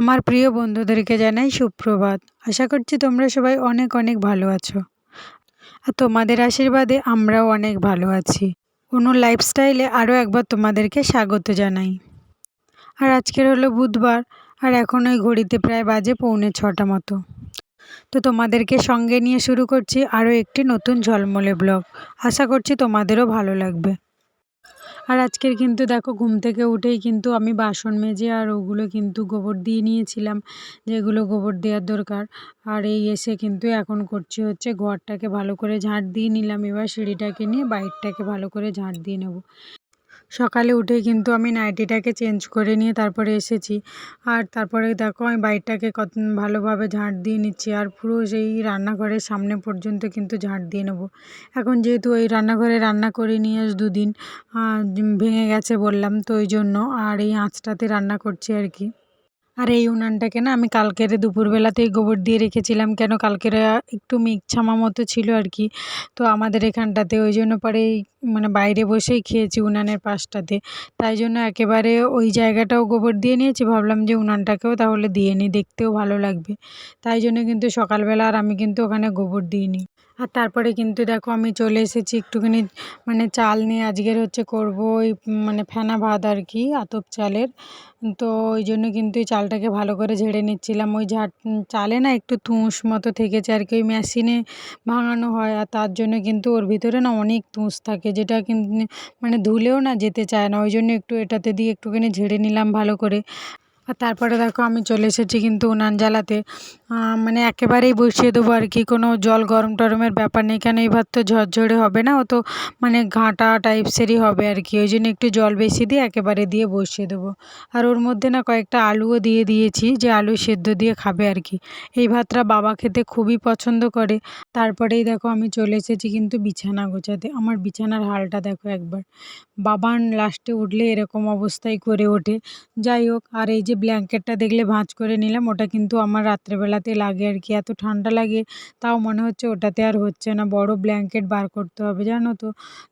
আমার প্রিয় বন্ধুদেরকে জানাই সুপ্রভাত। আশা করছি তোমরা সবাই অনেক অনেক ভালো আছো। আর তোমাদের আশীর্বাদে আমরাও অনেক ভালো আছি। অনু লাইফস্টাইলে আরও একবার তোমাদেরকে স্বাগত জানাই। আর আজকের হলো বুধবার, আর এখন ওই ঘড়িতে প্রায় বাজে পৌনে ছটা মতো। তো তোমাদেরকে সঙ্গে নিয়ে শুরু করছি আরও একটি নতুন ঝলমলে ব্লগ। আশা করছি তোমাদেরও ভালো লাগবে। আর আজকের কিন্তু দেখো ঘুম থেকে উঠেই কিন্তু আমি বাসন মেজে আর ওগুলো কিন্তু গোবর দিয়ে নিয়েছিলাম, যেগুলো গোবর দেওয়ার দরকার। আর এই এসে কিন্তু এখন করছি হচ্ছে ঘরটাকে ভালো করে ঝাঁট দিয়ে নিলাম। এবার সিঁড়িটাকে নিয়ে বাইরটাকে ভালো করে ঝাঁট দিয়ে নেব। সকালে উঠে কিন্তু আমি নাইটিটাকে চেঞ্জ করে নিয়ে তারপরে এসেছি। আর তারপরে দেখো আমি বাড়িটাকে কত ভালোভাবে ঝাঁট দিয়ে নিচ্ছি আর পুরো সেই রান্নাঘরের সামনে পর্যন্ত কিন্তু ঝাঁট দিয়ে নেব। এখন যেহেতু ওই রান্নাঘরে রান্না করে নিয়ে আস দুদিন ভেঙে গেছে বললাম তো ওই জন্য আর এই আঁচটাতে রান্না করছি আর কি। আর এই উনানটাকে না আমি কালকের দুপুরবেলাতেই গোবর দিয়ে রেখেছিলাম, কেন কালকের একটু মেঘ ছামা মতো ছিল আর কি। তো আমাদের এখানটাতে ওই জন্য পরে মানে বাইরে বসেই খেয়েছি উনানের পাশটাতে। তাই জন্য একেবারে ওই জায়গাটাও গোবর দিয়ে নিয়েছি, ভাবলাম যে উনানটাকেও তাহলে দিয়ে নিই, দেখতেও ভালো লাগবে। তাই জন্য কিন্তু সকালবেলা আর আমি কিন্তু ওখানে গোবর দিইনি। আর তারপরে কিন্তু দেখো আমি চলে এসেছি একটুখানি মানে চাল নিয়ে আজকের হচ্ছে করব ওই মানে ফেনা ভাত আর কি, আতপ চালের। তো ওই জন্য কিন্তু এই চালটাকে ভালো করে ঝেড়ে নিচ্ছিলাম। ওই ঝাট, চালে না একটু তুঁস মতো থেকেছে আর কি, ওই মেশিনে ভাঙানো হয়। আর তার জন্য কিন্তু ওর ভিতরে না অনেক তুষ থাকে, যেটা কিন্তু মানে ধুলেও না যেতে চায় না। ওই জন্য একটু এটাতে দিয়ে একটুখানি ঝেড়ে নিলাম ভালো করে। আর তারপরে দেখো আমি চলে এসেছি কিন্তু উনান জ্বালাতে মানে একেবারেই বসিয়ে দেবো আর কি। কোনো জল গরম টরমের ব্যাপার নেই। কেন ভাত তো ঝরঝরে হবে না? ও তো মানে ঘাঁটা টাইপসেরই হবে আর কি। ওই জন্য একটু জল বেশি দিয়ে একেবারে দিয়ে বসিয়ে দেবো। আর ওর মধ্যে না কয়েকটা আলুও দিয়ে দিয়েছি যে আলু সেদ্ধ দিয়ে খাবে আর কি। এই ভাতটা বাবা খেতে খুবই পছন্দ করে। তারপরেই দেখো আমি চলে এসেছি কিন্তু বিছানা গোছাতে। আমার বিছানার হালটা দেখো একবার। বাবান লাস্টে উঠলে এরকম অবস্থায় করে ওঠে। যাই হোক, আর এই যে ব্ল্যাঙ্কেটটা দেখলে ভাঁজ করে নিলাম। ওটা কিন্তু আমার রাত্রেবেলাতে লাগে আর কি, এত ঠান্ডা লাগে, তাও মনে হচ্ছে ওটাতে আর হচ্ছে না। বড় ব্ল্যাঙ্কেট বার করতে হবে, জানো তো।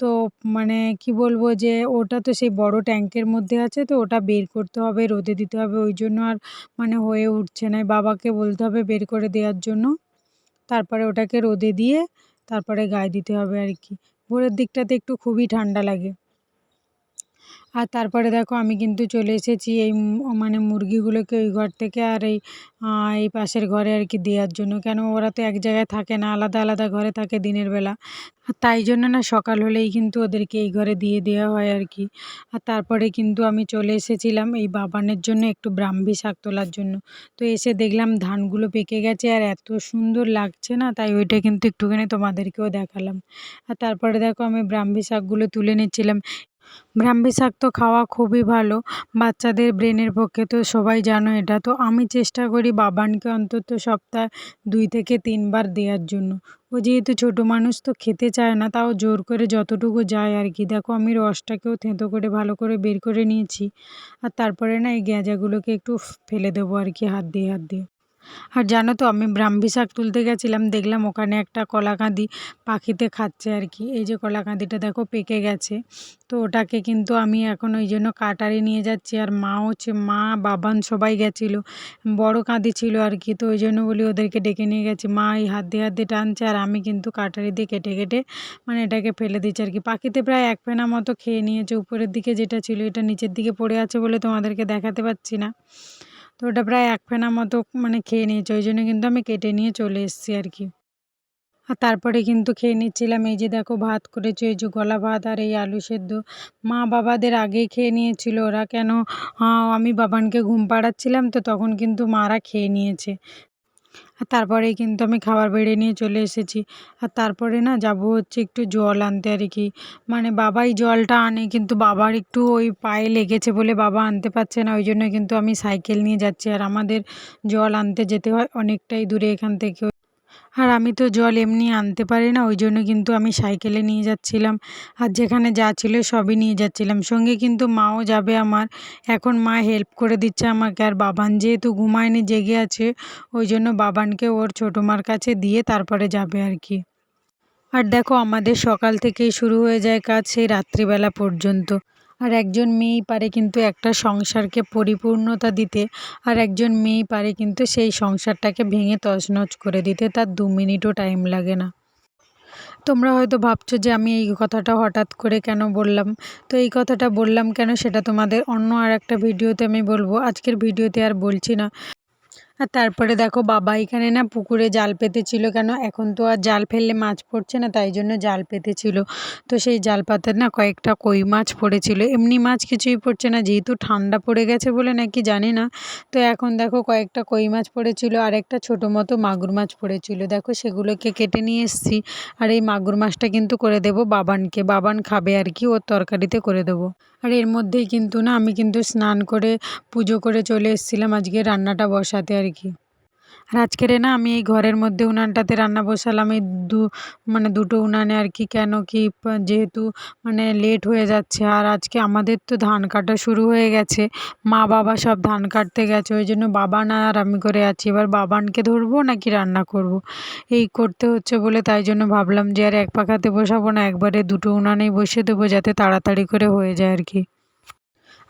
তো মানে কি বলব যে, ওটা তো সেই বড় ট্যাঙ্কের মধ্যে আছে, তো ওটা বের করতে হবে, রোদে দিতে হবে, ওই জন্য আর মানে হয়ে উঠছে না। বাবাকে বলতে হবে বের করে দেওয়ার জন্য। তারপরে ওটাকে রোদে দিয়ে তারপরে গায়ে দিতে হবে আর কি। ভোরের দিকটাতে একটু খুবই ঠান্ডা লাগে। আর তারপরে দেখো আমি কিন্তু চলে এসেছি এই মানে মুরগিগুলোকে ওই ঘর থেকে আর এই এই পাশের ঘরে আর কি দেওয়ার জন্য। কেন ওরা তো এক জায়গায় থাকে না, আলাদা আলাদা ঘরে থাকে দিনের বেলা। তাই জন্য না সকাল হলেই কিন্তু ওদেরকে এই ঘরে দিয়ে দেওয়া হয় আর কি। আর তারপরে কিন্তু আমি চলে এসেছিলাম এই বাবানের জন্য একটু ব্রাহ্মী শাক তোলার জন্য। তো এসে দেখলাম ধানগুলো পেকে গেছে আর এত সুন্দর লাগছে না, তাই ওইটা কিন্তু একটুখানি তোমাদেরকেও দেখালাম। আর তারপরে দেখো আমি ব্রাহ্মী শাকগুলো তুলে নিচ্ছিলাম। ব্রাহ্মী শাক তো খাওয়া খুবই ভালো। বাচ্চাদের ব্রেনের পক্ষে তো সবাই জানো এটা। তো আমি চেষ্টা করি বাবানকে অন্তত সপ্তাহে দুই থেকে তিনবার দেওয়ার জন্য। ও যেহেতু ছোটো মানুষ তো খেতে চায় না, তাও জোর করে যতটুকু যায় আর কি। দেখো আমি রসটাকেও থেঁতো করে ভালো করে বের করে নিয়েছি। আর তারপরে না এই গেঁজাগুলোকে একটু ফেলে দেবো আর কি হাত দিয়ে হাত দিয়ে। আর জানো তো, আমি ব্রাহ্মী শাক তুলতে গেছিলাম, দেখলাম ওখানে একটা কলাকাঁদি পাখিতে খাচ্ছে আর কি। এই যে কলাকাঁদিটা দেখো পেকে গেছে। তো ওটাকে কিন্তু আমি এখন ওই জন্য কাটারি নিয়ে যাচ্ছি। আর মা হচ্ছে, মা, বাবান সবাই গেছিল। বড় কাঁদি ছিল আর কি, তো ওই জন্য বলি ওদেরকে ডেকে নিয়ে গেছি। মা এই হাত দিয়ে হাত দিয়ে টানছে আর আমি কিন্তু কাটারি দিয়ে কেটে কেটে মানে এটাকে ফেলে দিচ্ছি আর কি। পাখিতে প্রায় এক ফেনা মতো খেয়ে নিয়েছে। উপরের দিকে যেটা ছিল এটা নিচের দিকে পড়ে আছে বলে তোমাদেরকে দেখাতে পাচ্ছি না। তো ওটা প্রায় এক ফেনা মতো মানে খেয়ে নিয়েছে। ওই জন্য কিন্তু আমি কেটে নিয়ে চলে এসেছি আর কি। আর তারপরে কিন্তু খেয়ে নিচ্ছিলাম এই যে দেখো ভাত করেছে, এই যে গলা ভাত আর এই আলু সেদ্ধ। মা বাবাদের আগেই খেয়ে নিয়েছিল ওরা। কেন আমি বাবানকে ঘুম পাড়াচ্ছিলাম তো তখন কিন্তু মারা খেয়ে নিয়েছে। আর তারপরে কিন্তু আমি খাবার বেড়ে নিয়ে চলে এসেছি। আর তারপরে না যাব হচ্ছে একটু জল আনতে আর কি। মানে বাবাই জলটা আনে কিন্তু বাবার একটু ওই পায়ে লেগেছে বলে বাবা আনতে পারছে না। ওই জন্য কিন্তু আমি সাইকেল নিয়ে যাচ্ছি। আর আমাদের জল আনতে যেতে হয় অনেকটাই দূরে এখান থেকে। আর আমি তো জল এমনি আনতে পারি না, ওই জন্য কিন্তু আমি সাইকেলে নিয়ে যাচ্ছিলাম। আর যেখানে যা ছিল সবই নিয়ে যাচ্ছিলাম। সঙ্গে কিন্তু মাও যাবে আমার। এখন মা হেল্প করে দিচ্ছে আমাকে। আর বাবান যেহেতু ঘুমায়নি, জেগে আছে, ওই জন্য বাবানকে ওর ছোটো মার কাছে দিয়ে তারপরে যাবে আর কি। আর দেখো, আমাদের সকাল থেকেই শুরু হয়ে যায় কাজ সেই রাত্রিবেলা পর্যন্ত। আর একজন মেয়েই পারে কিন্তু একটা সংসারকে পরিপূর্ণতা দিতে, আর একজন মেয়েই পারে কিন্তু সেই সংসারটাকে ভেঙে তছনছ করে দিতে, তার দু মিনিটও টাইম লাগে না। তোমরা হয়তো ভাবছ যে আমি এই কথাটা হঠাৎ করে কেন বললাম? তো এই কথাটা বললাম কেন সেটা তোমাদের অন্য আর একটা ভিডিওতে আমি বলব। আজকের ভিডিওতে আর বলছি না। আর তারপরে দেখো বাবা এখানে না পুকুরে জাল পেতেছিল কেন? এখন তো আর জাল ফেললে মাছ পড়ছে না, তাই জন্য জাল পেতেছিল। তো সেই জাল পাতার না কয়েকটা কই মাছ পড়েছিল। এমনি মাছ কিছুই পড়ছে না, যেহেতু ঠান্ডা পড়ে গেছে বলে নাকি জানি না। তো এখন দেখো কয়েকটা কই মাছ পড়েছিল, আর একটা ছোটো মতো মাগুর মাছ পড়েছিল। দেখো সেগুলোকে কেটে নিয়ে এসেছি, আর এই মাগুর মাছটা কিন্তু করে দেবো বাবানকে। বাবান খাবে আর কি, ওর তরকারিতে করে দেবো। আর এর মধ্যেই কিন্তু না আমি কিন্তু স্নান করে পুজো করে চলে এসেছিলাম, আজকে রান্নাটা বসাতে আর কি আর আজকের না আমি এই ঘরের মধ্যে উনানটাতে রান্না বসালাম, এই দু মানে দুটো উনানে আর কি কেন কি যেহেতু মানে লেট হয়ে যাচ্ছে। আর আজকে আমাদের তো ধান কাটা শুরু হয়ে গেছে, মা বাবা সব ধান কাটতে গেছে, ওই জন্য বাবা না আর আমি করে আছি। এবার বাবানকে ধরবো নাকি রান্না করব। এই করতে হচ্ছে বলে তাই জন্য ভাবলাম যে আর এক পাখাতে বসাবো না, একবারে দুটো উনানেই বসিয়ে দেবো যাতে তাড়াতাড়ি করে হয়ে যায় আর কি।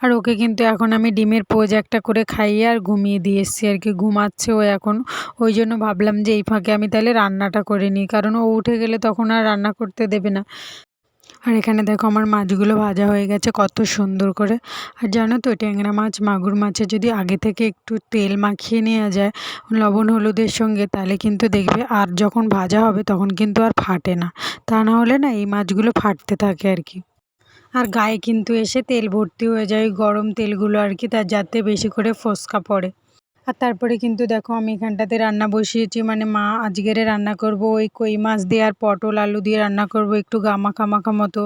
আর ওকে কিন্তু এখন আমি ডিমের পোজ একটা করে খাইয়ে আর ঘুমিয়ে দিয়ে এসেছি আর কি ঘুমাচ্ছে ও এখন। ওই জন্য ভাবলাম যে এই ফাঁকে আমি তাহলে রান্নাটা করে নিই, কারণ ও উঠে গেলে তখন আর রান্না করতে দেবে না। আর এখানে দেখো আমার মাছগুলো ভাজা হয়ে গেছে কত সুন্দর করে। আর জানো তো ট্যাংরা মাছ, মাগুর মাছে যদি আগে থেকে একটু তেল মাখিয়ে নেওয়া যায়, লবণ, হলুদের সঙ্গে, তাহলে কিন্তু দেখবে আর যখন ভাজা হবে তখন কিন্তু আর ফাটে না। তা না হলে না এই মাছগুলো ফাটতে থাকে আর কি। আর গায়ে কিন্তু এসে তেল ভর্তি হয়ে যায় গরম তেলগুলো আর কি তার যাতে বেশি করে ফোসকা পড়ে। আর তারপরে কিন্তু দেখো আমি এখানটাতে রান্না বসিয়েছি মানে মা আজকেরে রান্না করব, ওই কই মাছ দিয়ে আর পটল আলু দিয়ে রান্না করব, একটু গামাখা মাখা মতো।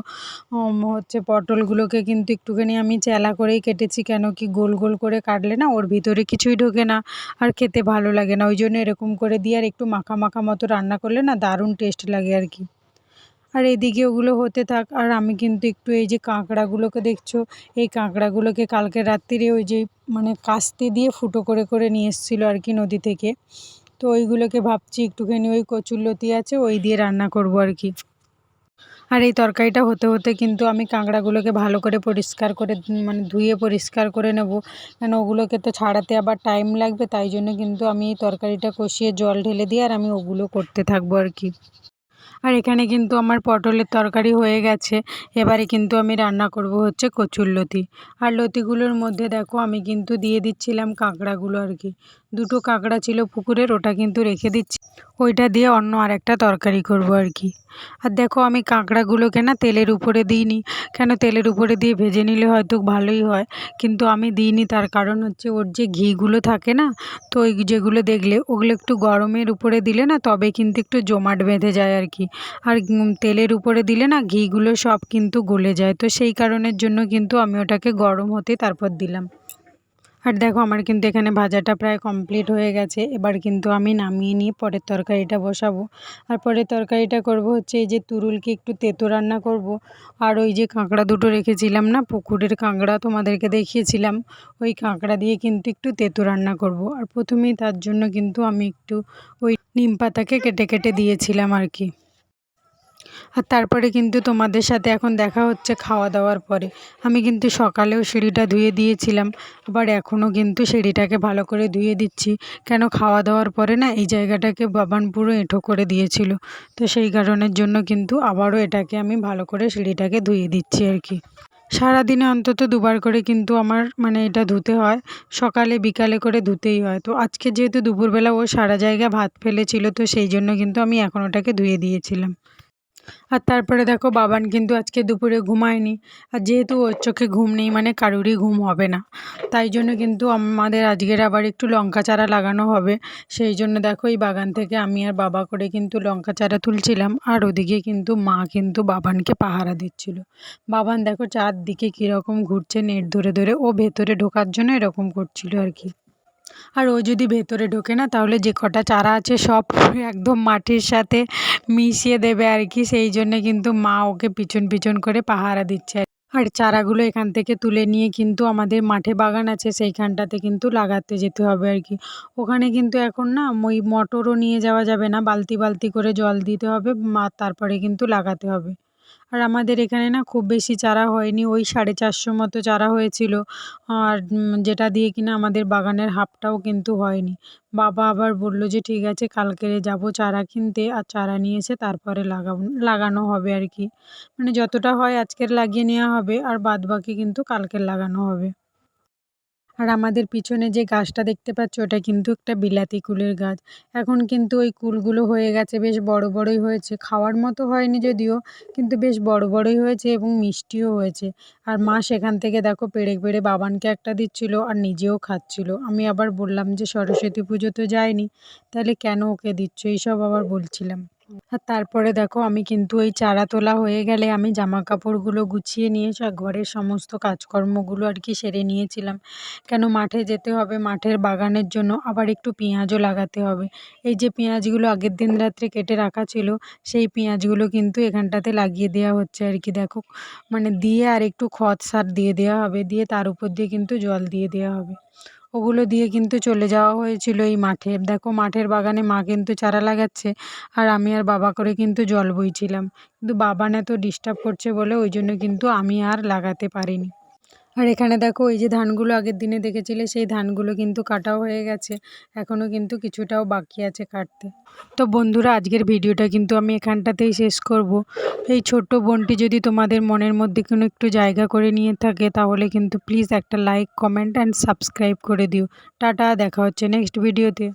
হচ্ছে পটলগুলোকে কিন্তু একটুখানি আমি চেলা করেই কেটেছি, কেন কি গোল গোল করে কাটলে না ওর ভিতরে কিছুই ঢোকে না, আর খেতে ভালো লাগে না, ওই জন্য এরকম করে দিয়ে আর একটু মাখা মাখা মতো রান্না করলে না দারুণ টেস্ট লাগে আর কি। আর এদিকে ওগুলো হতে থাক। আর আমি কিন্তু একটু এই যে কাঁকড়াগুলোকে দেখছ, এই কাঁকড়াগুলোকে কালকে রাত্রিরে ওই যে মানে কাস্তে দিয়ে ফুটো করে করে নিয়ে এসেছিল আর কি নদী থেকে। তো ওইগুলোকে ভাবছি একটুখানি ওই কচুরলতি আছে ওই দিয়ে রান্না করব আর কি। আর এই তরকারিটা হতে হতে কিন্তু আমি কাঁকড়াগুলোকে ভালো করে পরিষ্কার করে মানে ধুয়ে পরিষ্কার করে নেব। কেন ওগুলোকে তো ছাড়াতে আবার টাইম লাগবে, তাই জন্য কিন্তু আমি এই তরকারিটা কষিয়ে জল ঢেলে দিয়ে আর আমি ওগুলো করতে থাকব আর কি। আর এখানে কিন্তু আমার পটলের তরকারি হয়ে গেছে। এবারে কিন্তু আমি রান্না করব হচ্ছে কচুর লতি। আর লতিগুলোর মধ্যে দেখো আমি কিন্তু দিয়ে দিচ্ছিলাম কাঁকড়াগুলো আর কি। দুটো কাঁকড়া ছিল পুকুরের, ওটা কিন্তু রেখে দিচ্ছি। ওইটা দিয়ে অন্য আরেকটা তরকারি করব আর কি। আর দেখো, আমি কাঁকড়াগুলোকে না তেলের উপরে দিইনি। কেন? তেলের উপরে দিয়ে ভেজে নিলে হয়তো ভালোই হয়। কিন্তু আমি দিইনি, তার কারণ হচ্ছে ওর যে ঘিগুলো থাকে না, তো ওই যেগুলো দেখলে, ওগুলো একটু গরমের উপরে দিলে না, তবে কিন্তু একটু জমাট বেঁধে যায় আর কি। আর তেলের উপরে দিলে না, ঘিগুলো সব কিন্তু গলে যায়। তো সেই কারণের জন্য কিন্তু আমি ওটাকে গরম হতে তারপর দিলাম। আর দেখো, আমার কিন্তু এখানে ভাজাটা প্রায় কমপ্লিট হয়ে গেছে। এবার কিন্তু আমি নামিয়ে নিয়ে পরের তরকারিটা বসাবো। আর পরের তরকারিটা করব হচ্ছে এই যে তুরুলকে একটু তেতো রান্না করব। আর ওই যে কাঁকড়া দুটো রেখেছিলাম না, পুকুরের কাঁকড়া তোমাদেরকে দেখিয়েছিলাম। ওই কাঁকড়া দিয়ে কিন্তু একটু তেতো রান্না করব। আর প্রথমেই তার জন্য কিন্তু আমি একটু ওই নিম পাতাকে কেটে কেটে দিয়েছিলাম আর কি। আর তারপরে কিন্তু তোমাদের সাথে এখন দেখা হচ্ছে খাওয়া দাওয়ার পরে। আমি কিন্তু সকালেও সিঁড়িটা ধুয়ে দিয়েছিলাম, আবার এখনও কিন্তু সিঁড়িটাকে ভালো করে ধুয়ে দিচ্ছি। কেন খাওয়া দাওয়ার পরে না এই জায়গাটাকে বাবান পুরো এঁঠো করে দিয়েছিল। তো সেই কারণের জন্য কিন্তু আবারও এটাকে আমি ভালো করে সিঁড়িটাকে ধুয়ে দিচ্ছি আর কি। সারাদিনে অন্তত দুবার করে কিন্তু আমার মানে এটা ধুতে হয়। সকালে বিকালে করে ধুতেই হয়। তো আজকে যেহেতু দুপুরবেলা ও সারা জায়গা ভাত ফেলেছিল, তো সেই জন্য কিন্তু আমি এখন ওটাকে ধুয়ে দিয়েছিলাম। আর তারপরে দেখো বাবান কিন্তু আজকে দুপুরে ঘুমায়নি। আর যেহেতু ওর চোখে ঘুম নেই মানে কারুরই ঘুম হবে না। তাই জন্য কিন্তু আমাদের আজকের আবার একটু লঙ্কা চারা লাগানো হবে। সেই জন্য দেখো এই বাগান থেকে আমি আর বাবা করে কিন্তু লঙ্কা চারা তুলছিলাম। আর ওদিকে কিন্তু মা কিন্তু বাবানকে পাহারা দিচ্ছিল। বাবান দেখো চারদিকে কীরকম ঘুরছে, নেট ধরে ধরে। ও ভেতরে ঢোকার জন্য এরকম করছিল আর কি। আর ও যদি ভেতরে ঢোকে না, তাহলে যে কটা চারা আছে সব একদম মাটির সাথে মিশিয়ে দেবে আর কি। সেই জন্যে কিন্তু মা ওকে পিছন পিছন করে পাহারা দিচ্ছে। আর চারাগুলো এখান থেকে তুলে নিয়ে কিন্তু আমাদের মাঠে বাগান আছে, সেইখানটাতে কিন্তু লাগাতে যেতে হবে আর কি। ওখানে কিন্তু এখন না ওই মোটরও নিয়ে যাওয়া যাবে না, বালতি বালতি করে জল দিতে হবে, মা তারপরে কিন্তু লাগাতে হবে। আর আমাদের এখানে না খুব বেশি চারা হয়নি, ওই সাড়ে চারশো মতো চারা হয়েছিল। আর যেটা দিয়ে কিনা আমাদের বাগানের হাফটাও কিন্তু হয়নি। বাবা আবার বলল যে, ঠিক আছে কালকে যাব চারা কিনতে। আর চারা নিয়ে এসে তারপরে লাগাব, লাগানো হবে আর কি। মানে যতটা হয় আজকের লাগিয়ে নেওয়া হবে, আর বাদ বাকি কিন্তু কালকের লাগানো হবে। আর আমাদের পিছনে যে গাছটা দেখতে পাচ্ছ, ওটা কিন্তু একটা বিলাতি কুলের গাছ। এখন কিন্তু ওই কুলগুলো হয়ে গেছে, বেশ বড় বড়ই হয়েছে। খাওয়ার মতো হয়নি যদিও, কিন্তু বেশ বড় বড়ই হয়েছে এবং মিষ্টিও হয়েছে। আর মা সেখান থেকে দেখো পেড়ে পেড়ে বাবানকে একটা দিচ্ছিল আর নিজেও খাচ্ছিল। আমি আবার বললাম যে, সরস্বতী পুজো তো যায়নি, তাহলে কেন ওকে দিচ্ছ? এইসব আবার বলছিলাম। তারপরে দেখো, আমি কিন্তু ওই চারা তোলা হয়ে গেলে আমি জামা কাপড়গুলো গুছিয়ে নিয়ে ঘরের সমস্ত কাজকর্মগুলো আর কি সেরে নিয়েছিলাম। কেন মাঠে যেতে হবে, মাঠের বাগানের জন্য আবার একটু পেঁয়াজও লাগাতে হবে। এই যে পেঁয়াজগুলো আগের দিন রাত্রে কেটে রাখা ছিল, সেই পেঁয়াজগুলো কিন্তু এখানটাতে লাগিয়ে দেওয়া হচ্ছে আর কি। দেখো মানে দিয়ে আর একটু খত সার দিয়ে দেওয়া হবে, দিয়ে তার উপর দিয়ে কিন্তু জল দিয়ে দেওয়া হবে। ওগুলো দিয়ে কিন্তু চলে যাওয়া হয়েছিল এই মাঠে। দেখো মাঠের বাগানে মা কিন্তু চারা লাগাচ্ছে আর আমি আর বাবা করে কিন্তু জল বইছিলাম। কিন্তু বাবা এত ডিস্টার্ব করছে বলে ওই জন্য কিন্তু আমি আর লাগাতে পারিনি। আর এখানে দেখো, এই যে ধানগুলো আগের দিনে দেখেছিলে, সেই ধানগুলো কিন্তু কাটাও হয়ে গেছে। এখনও কিন্তু কিছুটাও বাকি আছে কাটতে। তো বন্ধুরা, আজকের ভিডিওটা কিন্তু আমি এখানটাতেই শেষ করব। এই ছোট্ট বোনটি যদি তোমাদের মনের মধ্যে কোনো একটু জায়গা করে নিয়ে থাকে, তাহলে কিন্তু প্লিজ একটা লাইক, কমেন্ট, অ্যান্ড সাবস্ক্রাইব করে দিও। টাটা, দেখা হচ্ছে নেক্সট ভিডিওতে।